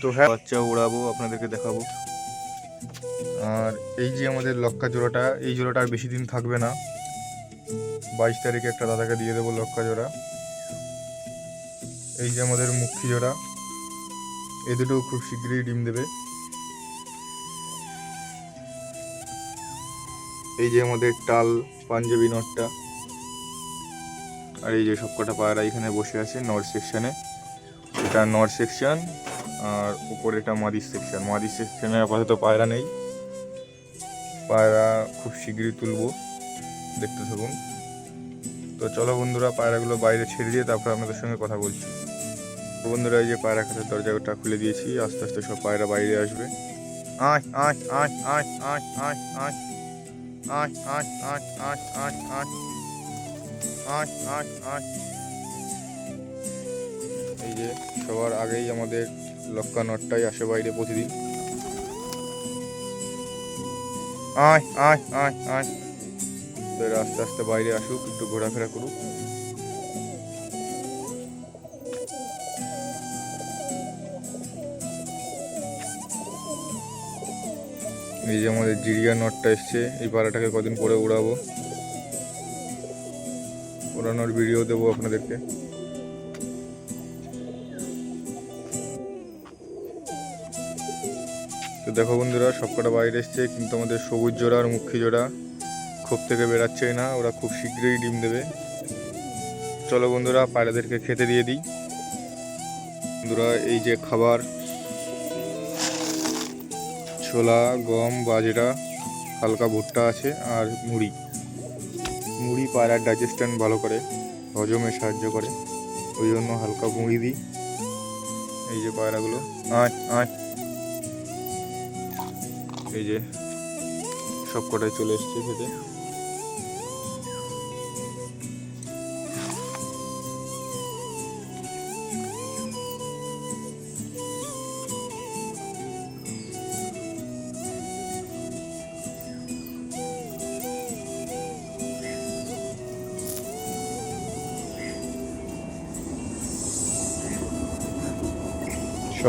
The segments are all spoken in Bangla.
তো হ্যাঁ বাচ্চা উড়াবো, আপনাদেরকে দেখাবো। আর এই যে আমাদের লক্কা জোড়াটা, এই জোড়াটা আর বেশি দিন থাকবে না। বাইশ তারিখে একটা দাদাকে দিয়ে দেবো লক্কা জোড়া। এই যে আমাদের মুখী জোড়া, এ দুটো খুব শীঘ্রই ডিম দেবে। এই যে আমাদের টাল পাঞ্জাবি নটটা। আর এই যে সব কটা পায়রা এখানে বসে আছে নর্থ সেকশনে এটা নর্থ সেকশন আর উপরে এটা মাদির সেকশন মাদির সেকশনে আপাতত পায়রা নেই পায়রা খুব শীঘ্রই তুলব দেখতে থাকুন তো চলো বন্ধুরা পায়রাগুলো বাইরে ছেড়ে দিয়ে তারপর আপনাদের সঙ্গে কথা বলছি বন্ধুরা এই যে পায়রা খাতের দরজাটা খুলে দিয়েছি আস্তে আস্তে সব পায়রা বাইরে আসবে আয় আয় আয় আয় আয় আয় আয় আয় আয় আয় আয় আয় আয় এই যে সবার আগেই আমাদের লক্কা নটটাই আসে বাইরে প্রতিদিন। আয় আয় আয় আস্তে আস্তে বাইরে আসুক, একটু ঘোরাফেরা করুক। এই যে আমাদের জিরিয়া নটটা এসছে, এই পাড়াটাকে কদিন পরে উড়াবো। উড়ানোর ভিডিও দেবো আপনাদেরকে। তো দেখো বন্ধুরা, সবকটা বাইরে এসছে, কিন্তু আমাদের সবুজ জোড়া আর মুখী জোড়া খোপ থেকে বেরাচ্ছে না, ওরা খুব শীঘ্রই ডিম দেবে। চলো বন্ধুরা, পায়রাদেরকে খেতে দিয়ে দিই। বন্ধুরা, এই যে খাবার, ছোলা, গম, বাজরা, হালকা ভুট্টা আছে আর মুড়ি। মুড়ি পায়রার ডাইজেশন ভালো করে, হজমে সাহায্য করে। ওই জন্য হালকা মুড়ি দিই। এই যে পায়রাগুলো, আয় আয়। এই যে সব কটাই চলে এসছে খেতে।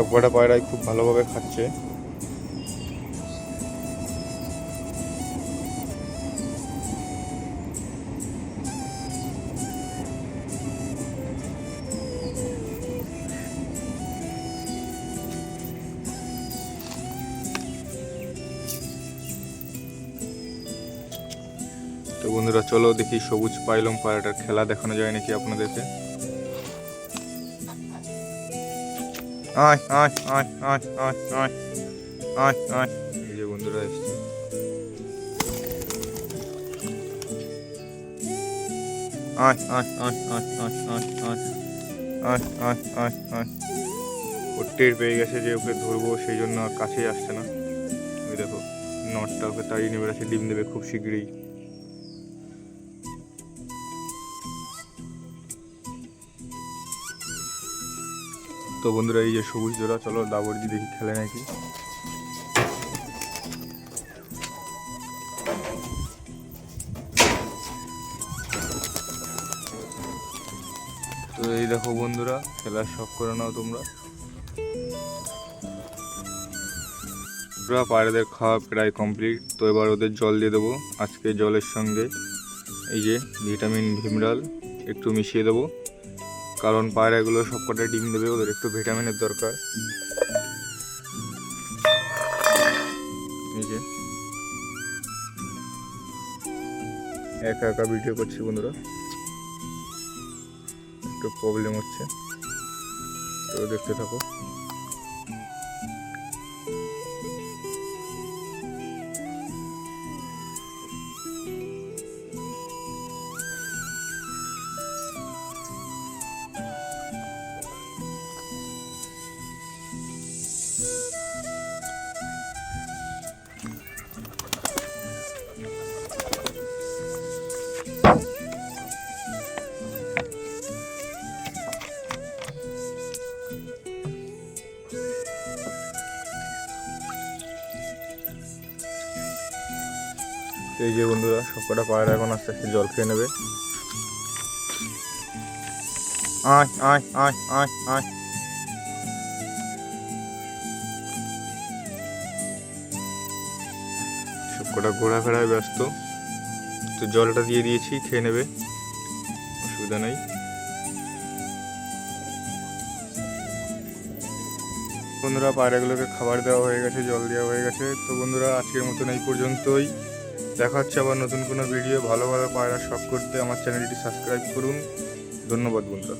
সব কটা পায়রাই খুব ভালোভাবে খাচ্ছে। তো বন্ধুরা, চলো দেখি সবুজ পাইলম পায়রাটার খেলা দেখানো যায় নাকি আপনাদেরকে? আয় আয় আয় আয় আয় আয় আয় আয় এই যে বন্ধুরা এসছে আয় আয় আয় আয় আয় আয় আয় আয় আয় আয় আয় ও টের পেয়ে গেছে যে ওকে ধরবো সেই জন্য আর কাছেই আসছে না ওই দেখো নটটা ওকে তাড়িয়ে নেবে আছে ডিম দেবে খুব শীঘ্রই তো বন্ধুরা, এই যে সবুজ জোড়া চলো দাবরজি দেখি খেলে নাকি। তো এই দেখো বন্ধুরা, খেলার শখ করে নাও তোমরা। পুরা পায়রাদের খাওয়া প্রায় কমপ্লিট তো এবার ওদের জল দিয়ে দেবো, আজকে জলের সঙ্গে। এই যে ভিটামিন ভিমরাল, একটু মিশিয়ে দেবো। কারণ পায়রাগুলো সবকটা ডিম দেবে, ওদের একটু ভিটামিনের দরকার। এই যে। একা একা ভিডিও করছি বন্ধুরা। একটু প্রবলেম হচ্ছে। তো দেখতে থাকো। এই যে বন্ধুরা, সবকটা পায়রা এখন আস্তে আস্তে জল খেয়ে নেবে। সবকটা ঘোরাফেরায় ব্যস্ত। তো জলটা দিয়ে দিয়েছি, খেয়ে নেবে। অসুবিধা নেই। বন্ধুরা, পায়রাগুলোকে খাবার দেওয়া হয়ে গেছে, জল দেওয়া হয়ে গেছে। তো বন্ধুরা, আজকের মতন এই পর্যন্তই। দেখা হচ্ছে আবার নতুন কোনো ভিডিও ভালো ভালো পায়রা শখ করতে আমার চ্যানেলটি সাবস্ক্রাইব করুন। ধন্যবাদ বন্ধুরা।